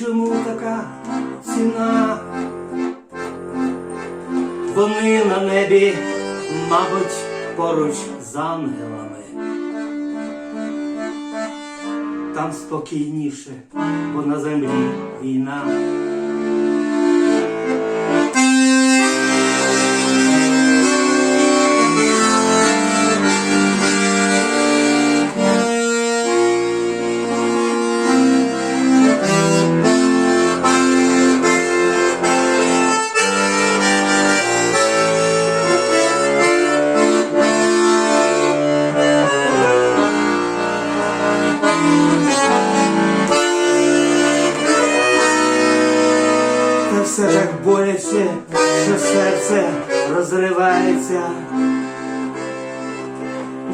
Чому така ціна? Вони на небі, мабуть, поруч з ангелами. Там спокійніше, бо на землі війна. Все так боляче, що серце розривається.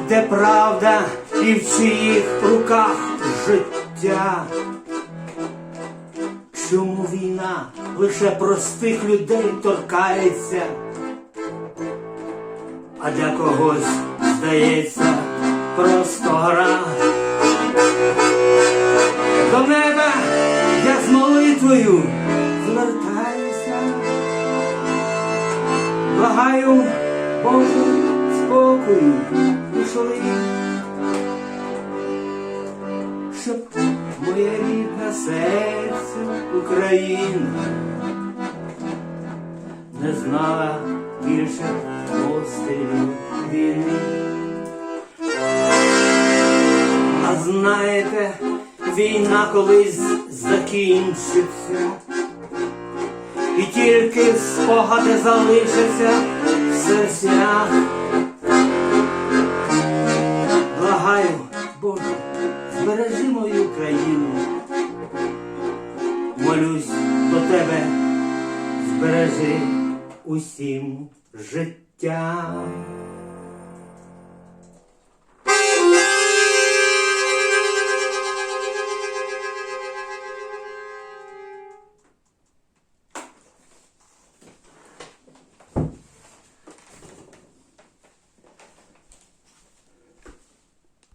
Де правда і в чиїх руках життя? Чому війна лише простих людей торкається? А для когось здається просто гра. До неба я з молитвою благаю Боже спокою пішли, щоб моє рідне серце Україна не знала більше пострілів війни. А знаєте, війна колись закінчиться, і тільки спогади залишаться в серцях. Благаю, Боже, збережи мою країну. Молюсь до тебе, збережи усім життя.